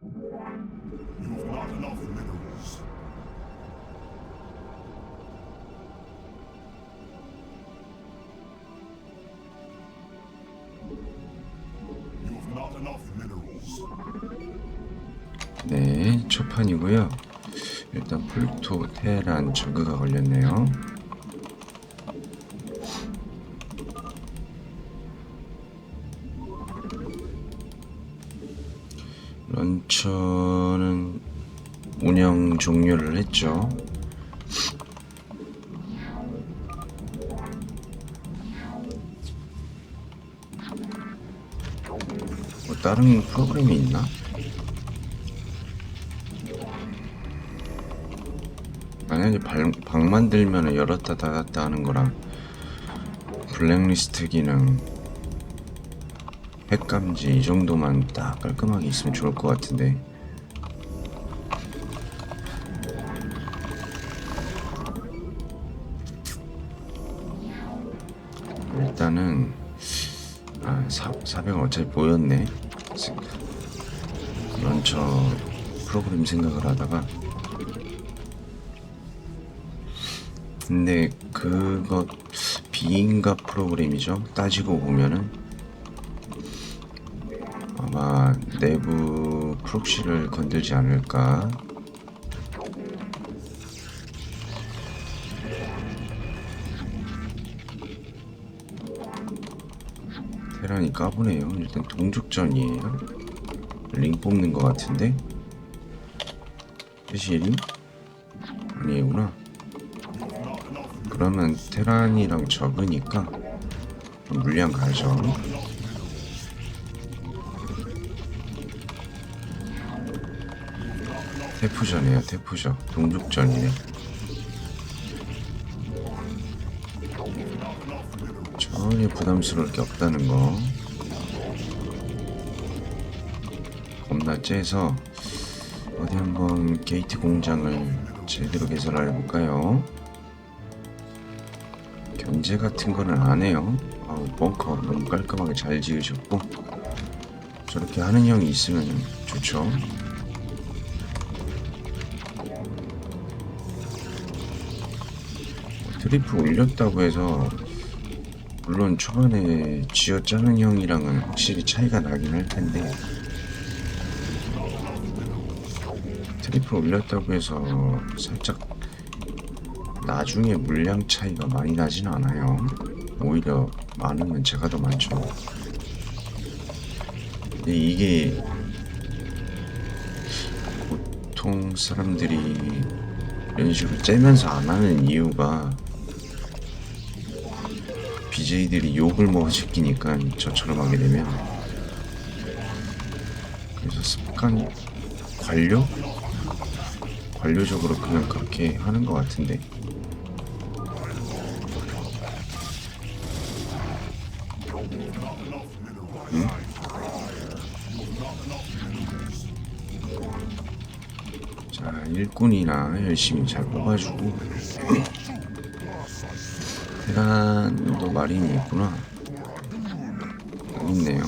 You've not enough minerals. You've not enough minerals. 네, 첫 판이고요. 일단 플루토 테란 저그가 걸렸네요. 종료를 했죠. 뭐 다른 프로그램이 있나? 만약에 방, 방 만들면 열었다 닫았다 하는 거랑 블랙리스트 기능 핵감지 이 정도만 딱 깔끔하게 있으면 좋을 것 같은데 어차피 보였네 런처 프로그램 생각을 하다가 근데 그거 비인가 프로그램이죠. 따지고 보면은 아마 내부 프록시를 건들지 않을까. 테란이 까보네요. 일단 동족전이에요. 링 뽑는 것 같은데. 뜻이 링? 아니구나. 그러면 테란이랑 적으니까 물량 가죠. 태프전이에요, 태프전. 동족전이네. 전혀 부담스러울 게 없다는 거. 겁나 째서 어디 한번 게이트 공장을 제대로 개설해 볼까요? 견제 같은 거는 안 해요. 아우, 벙커 너무 깔끔하게 잘 지으셨고 저렇게 하는 형이 있으면 좋죠. 트리플 올렸다고 해서 물론 초반에 쥐어 짜는 형이랑은 확실히 차이가 나긴 할 텐데 트리플 올렸다고 해서 살짝 나중에 물량 차이가 많이 나진 않아요. 오히려 많으면 제가 더 많죠. 근데 이게 보통 사람들이 이런 식으로 째면서 안 하는 이유가 BJ들이 욕을 먹어 새끼니까 저처럼 하게 되면 그래서 습관 관료? 관료적으로 그냥 그렇게 하는 것 같은데. 자, 일꾼이나 열심히 잘 뽑아주고 테란도 마린이 있구나. 있네요.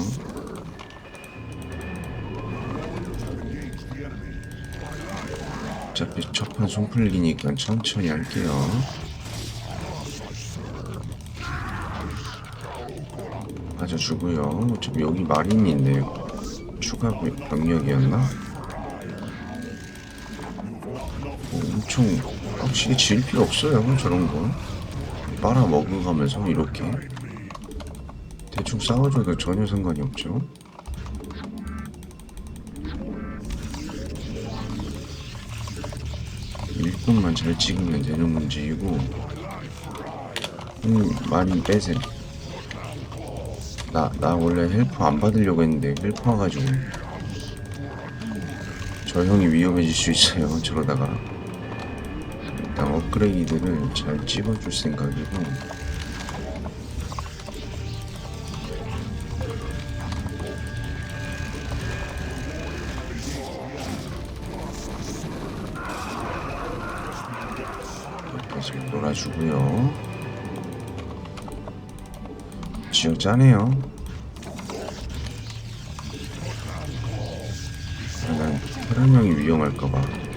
어차피 첫판 손풀기니까 천천히 할게요. 맞아주고요. 어차피 여기 마린이 있네요. 추가 병력이었나? 뭐 엄청 확실히 지을 필요 없어요 저런 거 빨아 먹어가면서 이렇게? 대충 싸워줘도 전혀 상관이 없죠? 일꾼만 잘 찍으면 되는 문제이고 음, 많이 빼세 나, 나 원래 헬퍼 안 받으려고 했는데 헬퍼 와가지고 저 형이 위험해질 수 있어요 저러다가 일단 업그레이드를 잘 찍어줄 생각이고. 여기까지 놀아주고요. 지역 짜네요. 난 테란 형이 위험할까봐.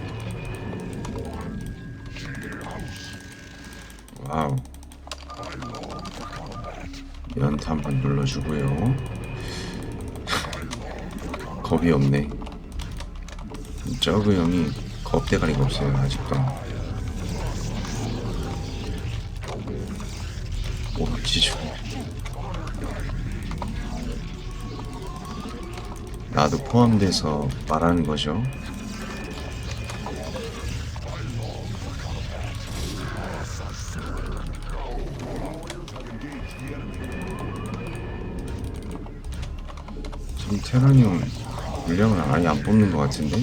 한번 눌러주고요. 겁이 없네. 저그 형이 겁대가리가 없어요 아직도. 오 지주. 나도 포함돼서 말하는 거죠. 지금 테란이 형 물량을 아예 안 뽑는 것 같은데?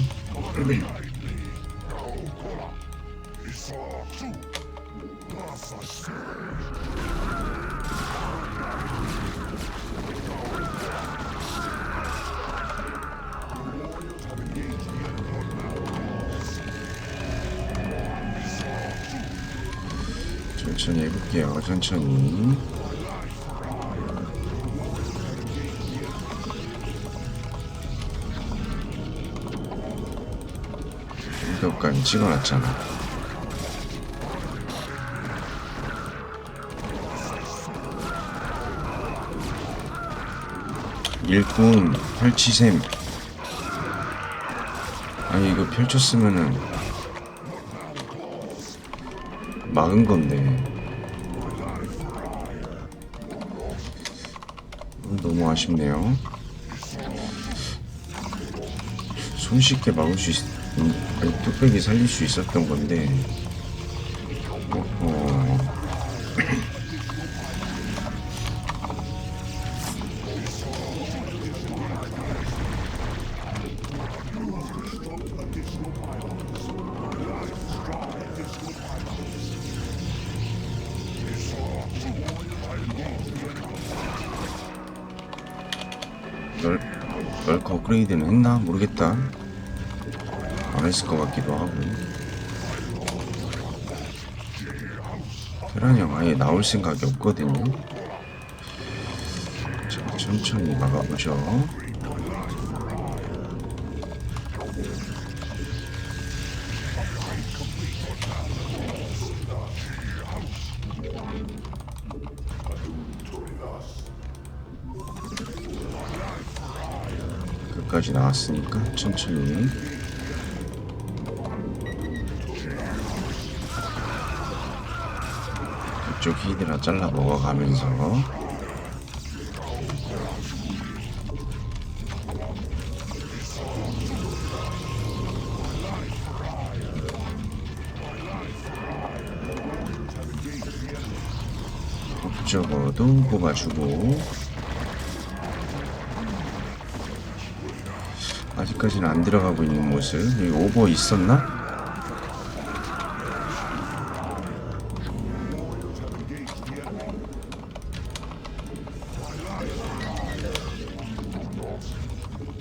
천천히 해볼게요. 천천히. 이것까지 찍어놨잖아. 일꾼 펼치셈. 아니 이거 펼쳤으면은 막은 건데. 음, 너무 아쉽네요. 손쉽게 막을 수 있, 음, 아니, 뚝배기 살릴 수 있었던 건데. 어, 널, 널커 업그레이드는 했나? 모르겠다. 안 했을 것 같기도 하고. 테란 형 아예 나올 생각이 없거든요. 자, 천천히 막아보죠. 끝까지 나왔으니까 천천히 이쪽 히드라 잘라 먹어가면서. 업적어도 뽑아주고. 아직까지는 안 들어가고 있는 모습. 여기 오버 있었나?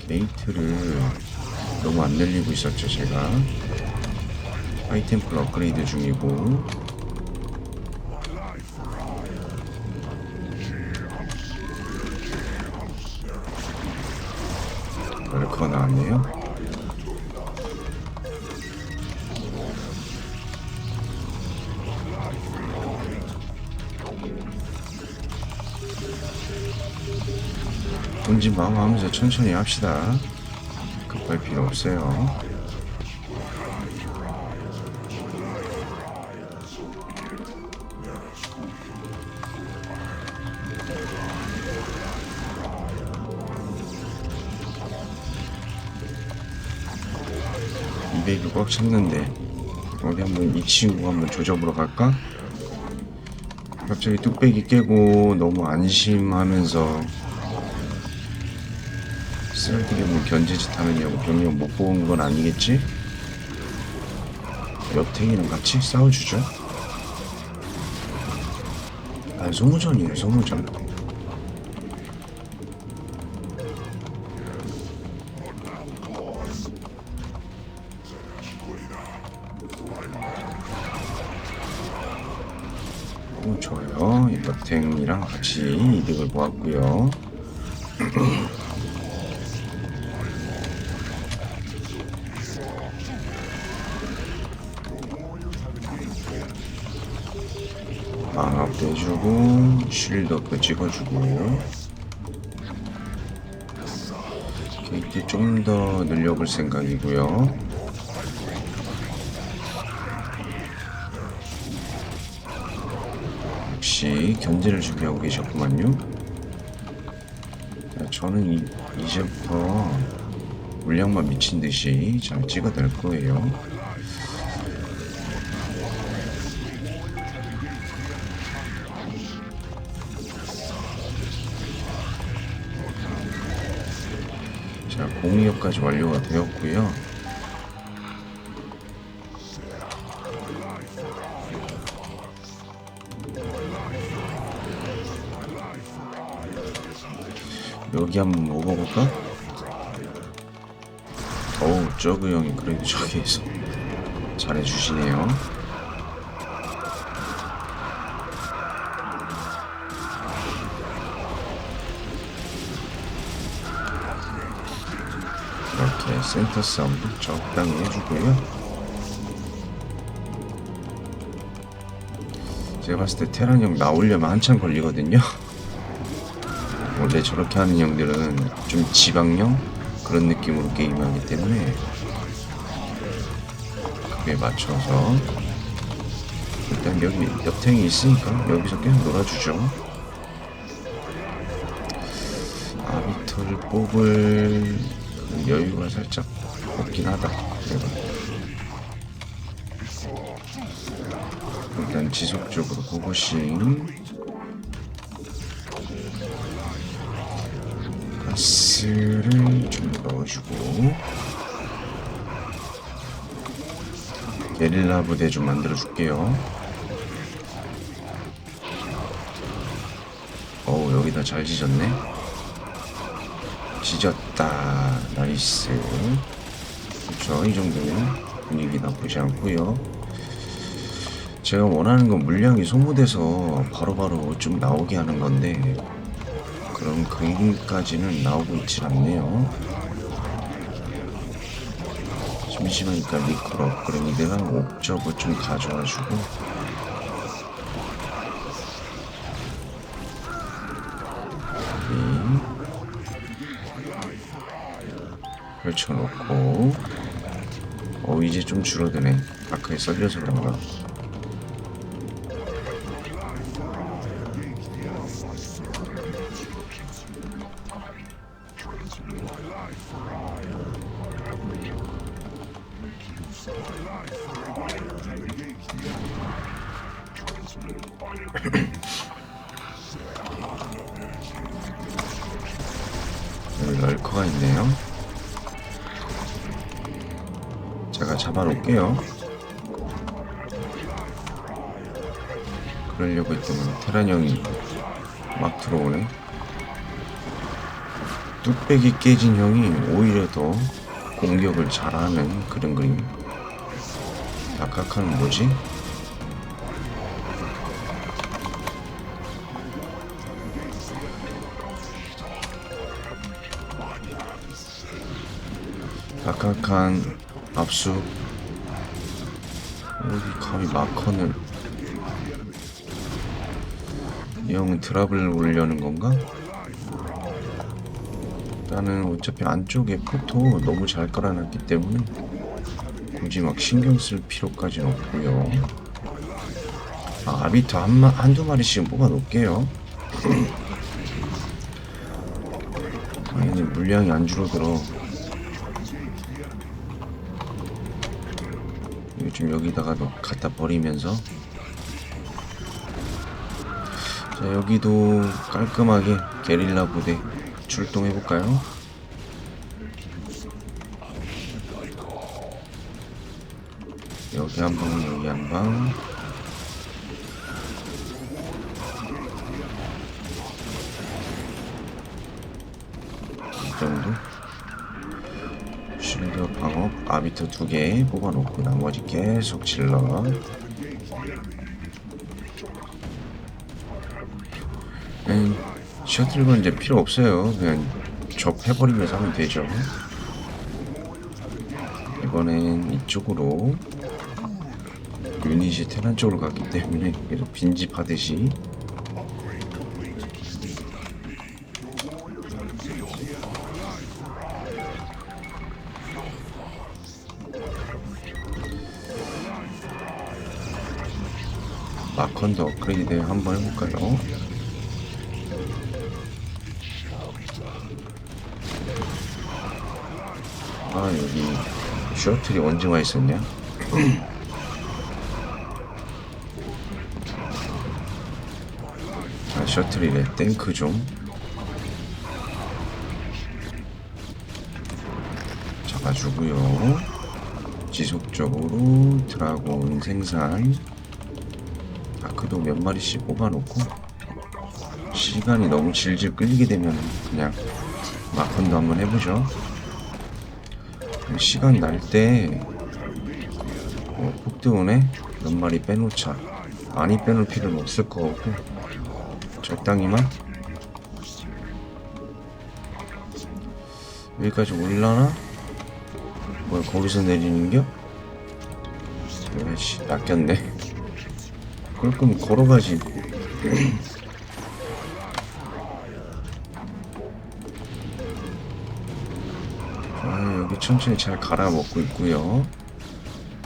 게이트를 너무 안 늘리고 있었죠 제가. 하이템플 업그레이드 중이고 마음하면서 천천히 합시다 급할 필요 없어요 이백이 꽉 찼는데 어디 한번 이 친구 한번 조져보러 갈까? 갑자기 뚝배기 깨고 너무 안심하면서 쓰레기를 뭐 견제짓 하느냐고 병력 못 뽑은 건 아니겠지? 옆탱이랑 같이 싸워주죠. 아 소모전이에요 소모전. 오, 좋아요. 이 옆탱이랑 같이 이득을 모았고요. 쉴드도 찍어주고 게이트 좀더 늘려볼 생각이고요. 역시 견제를 준비하고 계셨구만요. 자, 저는 이, 이제부터 물량만 미친 듯이 잘 찍어낼 거예요 자, 공격까지 완료가 되었고요. 여기 한번 먹어볼까? 어우, 저그 형이 그래도 저기에서 잘해주시네요. 이렇게 센터 싸움도 적당히 해주고요. 제가 봤을 때 테란 형 나오려면 한참 걸리거든요. 원래 저렇게 하는 형들은 좀 지방형 그런 느낌으로 게임하기 때문에 그에 맞춰서 일단 여기 옆탱이 있으니까 여기서 계속 놀아주죠. 아비터를 뽑을 그 여유가 살짝 없긴 하다. 내가. 일단 지속적으로 고고싱 가스를 좀 넣어주고 게릴라 부대 좀 만들어 줄게요. 어우 여기다 잘 지졌네. 지졌다. 나이스. 그렇죠. 이 정도면 분위기 나쁘지 않고요. 제가 원하는 건 물량이 소모돼서 바로바로 좀 나오게 하는 건데 그런 그림까지는 나오고 있질 않네요. 심심하니까 리콜 업그레이드랑 옥저버 좀 가져와주고 펼쳐놓고. 어 이제 좀 줄어드네. 아까에 썰려서 그런가 제가 잡아놓을게요. 그러려고 했더니 테란 형이 막 들어오네. 뚝배기 깨진 형이 오히려 더 공격을 잘하는 그런 그림. 약각하는 뭐지? 약각한 압수. 여기 감히 마컨을 이 형은 드랍을 올려는 건가? 나는 어차피 안쪽에 포토 너무 잘 깔아놨기 때문에 굳이 막 신경 쓸 필요까지는 없고요. 아, 아비터 한, 마, 한두 마리씩 뽑아 놓을게요. 당연히 물량이 안 줄어들어 이거 좀 여기다가 너 갖다 버리면서 자 여기도 깔끔하게 게릴라 부대 출동해 볼까요? 여기 한 방, 여기 한 방. 이 정도? 쉴드 방업 아비터 두 개 뽑아놓고 나머지 계속 질러. 음, 셔틀건 이제 필요 없어요. 그냥 접해버리면서 하면 되죠. 이번엔 이쪽으로 유닛이 테란 쪽으로 갔기 때문에 계속 빈집하듯이 마컨도 업그레이드 한번 해볼까요? 아 여기 셔틀이 언제 와 있었냐? 자 셔틀이래 탱크 좀 잡아주고요 지속적으로 드라곤 생산 아크도 몇 마리씩 뽑아놓고 시간이 너무 질질 끌리게 되면 그냥 마컨도 한번 해보죠 시간 날 때 어, 폭드온에 몇 마리 빼놓자 많이 빼놓을 필요는 없을 것 같고 적당히만 여기까지 올라나? 뭐야 거기서 내리는겨? 야씨 낚였네 그럴 거면 걸어가지. 아 여기 천천히 잘 갈아먹고 있고요.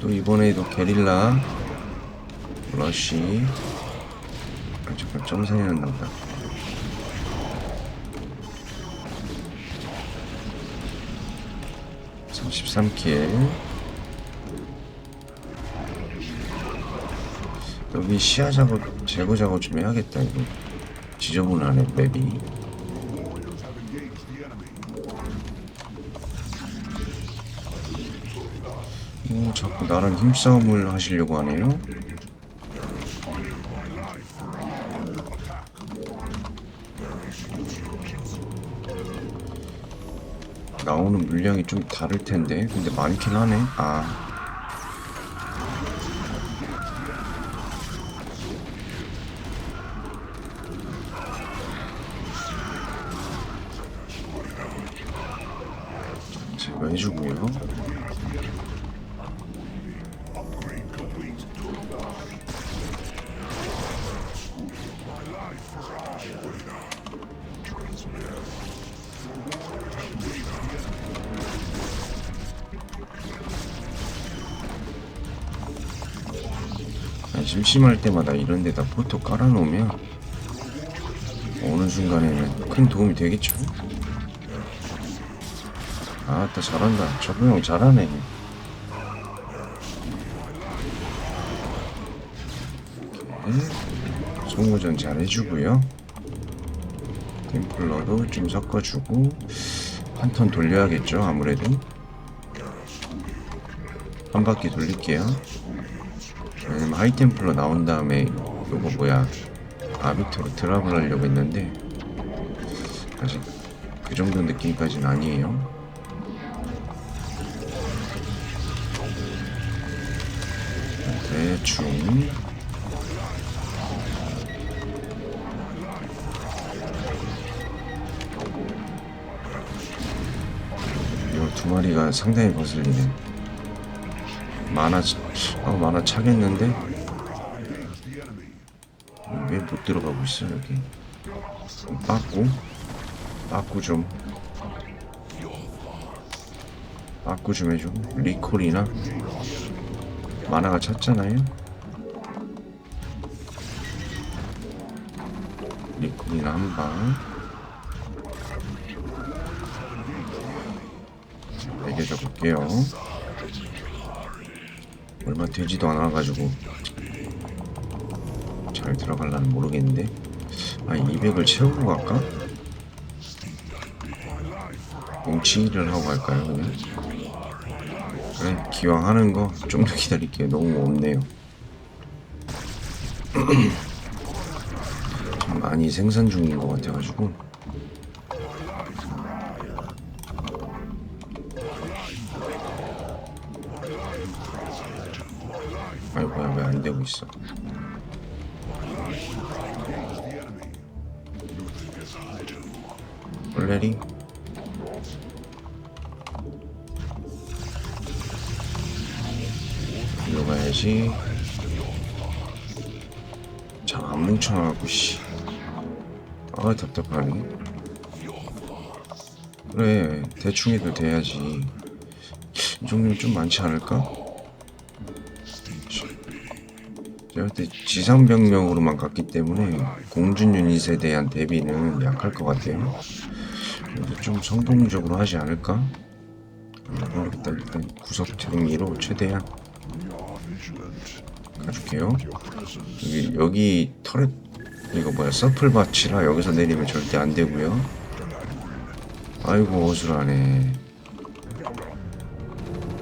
또 이번에도 게릴라 러쉬 아 잠깐 점사이 난다. 33킬 여기 시야 작업 제거 작업 좀 해야겠다 이거. 지저분하네 맵이. 오 자꾸 나랑 힘싸움을 하시려고 하네요. 나오는 물량이 좀 다를 텐데. 근데 많긴 하네. 아 해주고요? 심심할 때마다 이런 데다 포토 깔아놓으면 어느 순간에는 큰 도움이 되겠죠 아따 잘한다. 저분 형 잘하네. 오케이. 송호전 잘 해주고요. 템플러도 좀 섞어주고 한 턴 돌려야겠죠 아무래도. 한 바퀴 돌릴게요. 왜냐면 하이템플러 나온 다음에 요거 뭐야 아비토로 드랍을 하려고 했는데 아직 그 정도 느낌까지는 아니에요 이두 마리가 상당히 거슬리네. 만화 차- 어, 만화 차겠는데? 왜 못 들어가고 있어 여기? 빠꾸 빠꾸 좀. 빠꾸 좀 해줘. 리콜이나 만화가 찼잖아요 리콜이나 한방 매겨줘 볼게요 얼마 되지도 않아가지고 잘 들어갈라는 모르겠는데 아 200을 채우고 갈까? 뭉치기를 하고 갈까요 그냥? 그래 기왕 하는 거 좀 더 기다릴게요. 너무 없네요. 좀 많이 생산 중인 것 같아가지고. 아이 뭐야 왜 안 되고 있어? 올레리 일로 가야지 안 뭉쳐나갖고 씨. 아 답답하네. 그래 대충 해도 돼야지. 이 정도면 좀 많지 않을까? 제가 그때 지상병력으로만 갔기 때문에 공준 유닛에 대한 대비는 약할 것 같아요. 그래도 좀 성공적으로 하지 않을까? 모르겠다. 일단 구석 정리로 최대한 가줄게요. 여기, 여기 터렛 이거 뭐야 서플밭이라 여기서 내리면 절대 안 되고요. 아이고 어수라네.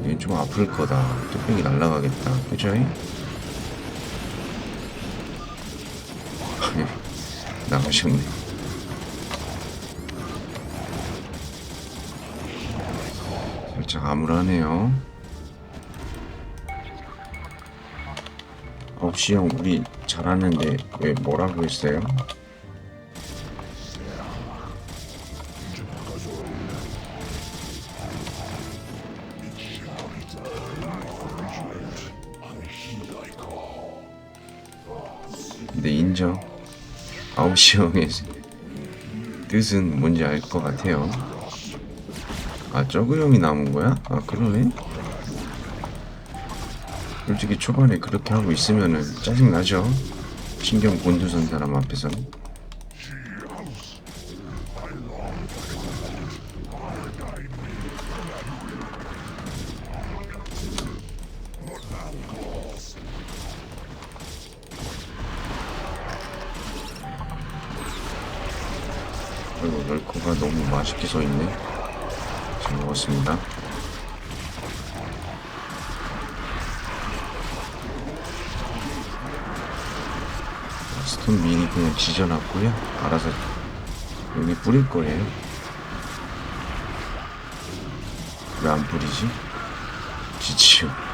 얘 좀 아플 거다. 뚝배기 날라가겠다. 그죠? 나가셨네. 살짝 암울하네요. 없이 형 우리 잘하는데 왜 뭐라고 했어요? 근데 인정. 아홉시 형의 뜻은 뭔지 알 것 같아요. 아 저그 형이 남은 거야? 아 그러네. 솔직히 초반에 그렇게 하고 있으면은 짜증 나죠. 신경 곤두선 사람 앞에서는. 아이고 럴커가 너무 맛있게 서 있네. 잘 먹었습니다. 스톤 미리 그냥 지져놨고요. 알아서 여기 뿌릴 거예요. 왜 안 뿌리지? 지치요.